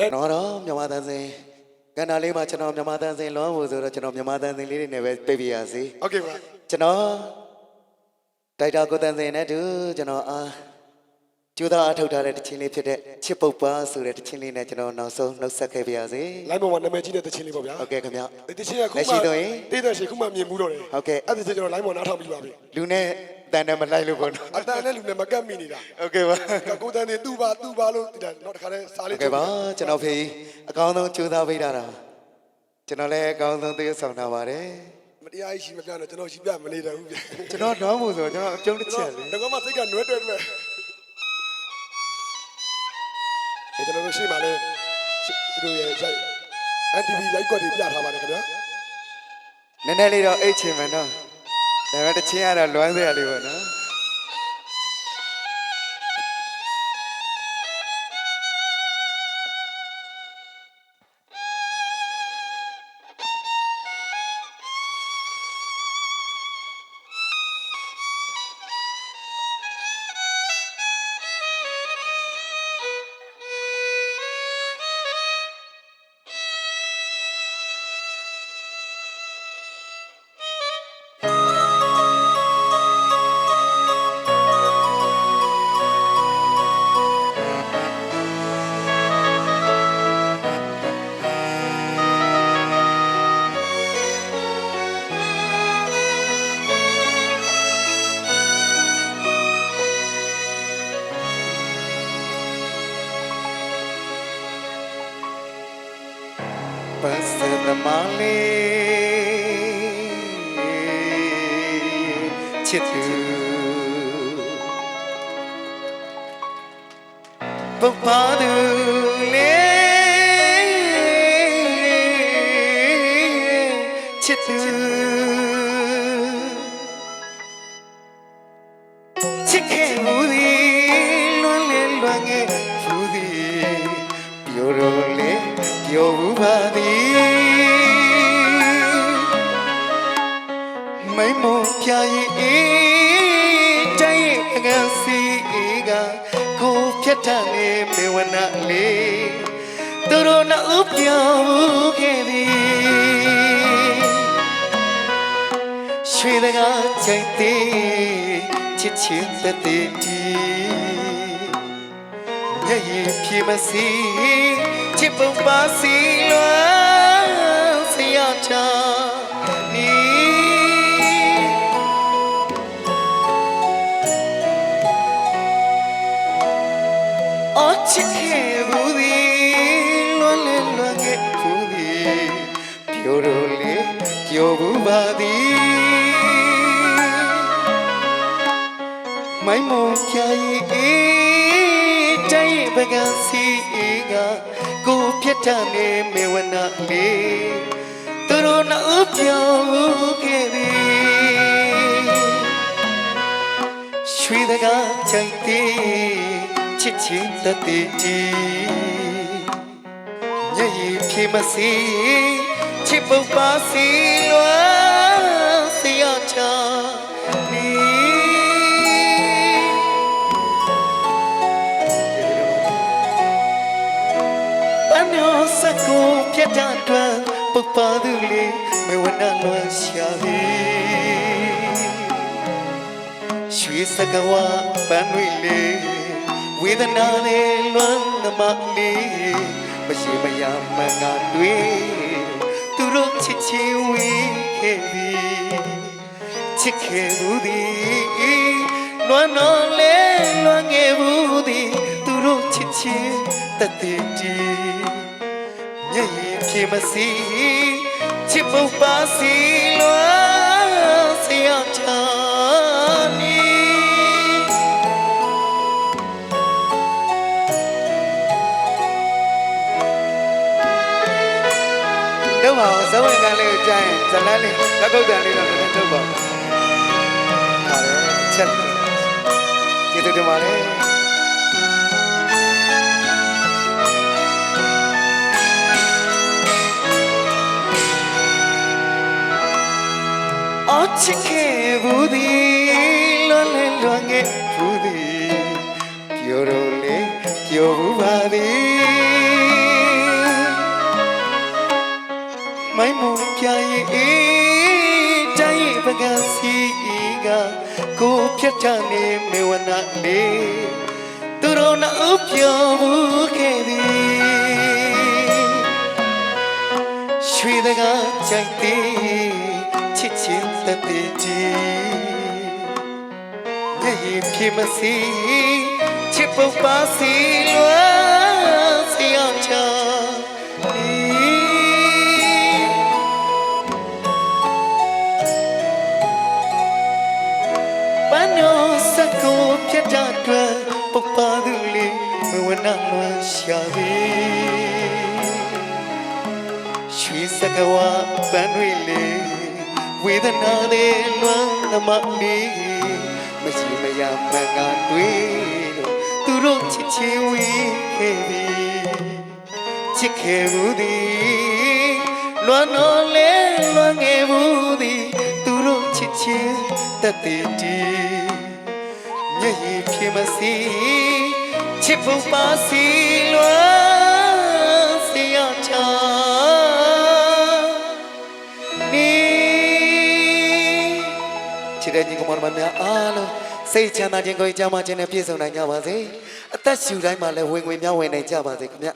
တော့တော့မြန်မာတန်စင်ကန္နာလေးမှာကျွန်တော်မြန်မာတန်စင်လွမ်းဖို့ဆိုတော့ကျွန်တော်မြန်မာတန်စင်လေးတွေနဲ့ပဲပြည့်ပြရစီဟုတ်ကဲ့ပါကျွန်တော်တိုက်တာကိုတန်စင်နဲ့တူကျွန်တော်အာကျူသားအထုတ်ထားတဲ့တခြင်းလေးဖြစ်တဲ့ချစ်ပုတ်ပါဆိုတဲ့တခြင်းလေးနဲ့ကျွန်တော်နောက်ဆုံးနှုတ်ဆက်ခဲ့ပါရစေလိုင်းပေါ်မှာနာမည်ကြီးတဲ့တချင်းလေးပေါ့ဗျာဟုတ်ကဲ့ခင်ဗျဒီတချင်းကခုလက်ရှိတော့ရင်တေးတဲ့ရှိခုမှမြင်မှုတော့တယ်ဟုတ်ကဲ့အဲ့ဒီကျွန်တော်လိုင်းပေါ်နားထောင်ပြီးပါပြီလူနဲ့ တန်တယ်မလိုက်လို့ပေါ့နော်အတန်နဲ့လူနဲ့မကတ်မိနေတာဟုတ်ကဲ့ပါကိုတန်းနေသူ့ပါသူ့ပါလို့ဒီတော့တခါတည်းစားဟုလေးတ်ကဲ့ပါကျွန်တော်ဖေးအကောင်းဆုံးကြိုးစားပေးတာတာကျွန်တော်လည်းအကောင်းဆုံးသိဆောင်ထားပါတယ်မတရားရှိမပြတော့ကျွန်တော်ရှိပြမနေတယ်ဘူးဗျာကျွန်တော်တော့မို့ဆိုကျွန်တော်အပြုံးတစ်ချက်လေငါမှစိတ်ကနွဲတွဲတွဲအဲကျွန်တော်တို့ရှိမှလည်းသူတို့ရဲ့ရိုက် NTV ရိုက်ကွက်တွေပြထားပါတယ်ခင်ဗျာနည်းနည်းလေးတော့အိတ်ချင်မယ်နော် ဒါပေမဲ့တစ်ချင်းကတော့လွမ်းစရာလေးပေါ့နော် ချစ်သူ စီအေးကကိုဖြတ်ထနေမေဝနာလေးသူတို့နှုတ်ပြောခဲ့သည်ရွှေတကားချိန်သေးချစ်ချင်းတည်းတည်းမျက်ရည်ဖြေမစီချစ်ပုံပါစီလွမ်းစရာချာ ပြောဘူးပါသည်မိုင်းမောင်ချာရင်အေးတိုင်းပကံစီအေးကကိုပြတ်တနေမေဝနာလေးသူတို့နှုတ်ပြောခဲ့ပြီရွှေတကားချိုင်သေးချစ်ချင်းတည်းတည်းမျက်ရည်ဖြေမစီ ချစ်ပုပ်ပါစီလွမ်းစရာချာနီပန်းတော်စကိုပြတ်တာတွင်ပုပ်ပါသူလေးမဝနာလွန်ရှာသည်ရွှေစကဝပန်းတွေလေးဝေဒနာလေးလွန်သမလေးမရှိမရမငါတွေ့သူတို့ ချစ်ချင်ဝေးခဲ့သည်ချစ်ခဲ့ဘူးသည်လွမ်းတော်လဲလွမ်းခဲ့ဘူးသည်သူတို့ချစ်ချင်းတသက်တည်းမျက်ရည်ဖြေမစီချစ်ပုပ်ပါစီလွမ်းစရာချာ တော့ပါအောင်ဇဝင်ကလေးကိုကြားရင်ဇလန်းလေးလက်ကုပ်တန်လေးတော့လည်းထုတ်ပါဟာလေချက်ကျေးဇူးတင်ပါတယ်အော်ချစ်ခဲ့ဘူးဒီလွန်လေလွန်ငယ်ဘူးဒီပြောတော့လေပြောဘူးပါသည် တိုင်းပကစီကကိုဖြတ်ချနေမေဝနာနေသူတို့နောက်ပြောဘူးခဲ့သည်ရွှေတကားကြိုက်သည်ချစ်ချင်းတည်းကြည်မျက်ရည်ပြမစီချစ်ပုပ်ပါစီလွယ် န်းတွေလေးဝေဒနာလေးလွမ်းသမမီမရှိမရမန်ကတွေ့လို့သူတို့ချစ်ချီဝေးခဲ့သည်ချစ်ခဲ့ဘူးသည်လွမ်းတော်လဲလွမ်းငယ်ဘူးသည်သူတို့ချစ်ချင်းတတ်တည်တီမျက်ရည်ဖြေမစီချစ်ဖို့ပါစီလွမ်းစီရချာ တဲ့ညီကောင်မများအားလုံးစိတ်ချမ်းသာခြင်းကိုယ်ကြမ်းမှခြင်းနဲ့ပြည့်စုံနိုင်ကြပါစေအသက်ရှူတိုင်းမှာလည်းဝင်ဝင်များဝင်နိုင်ကြပါစေခင်ဗျ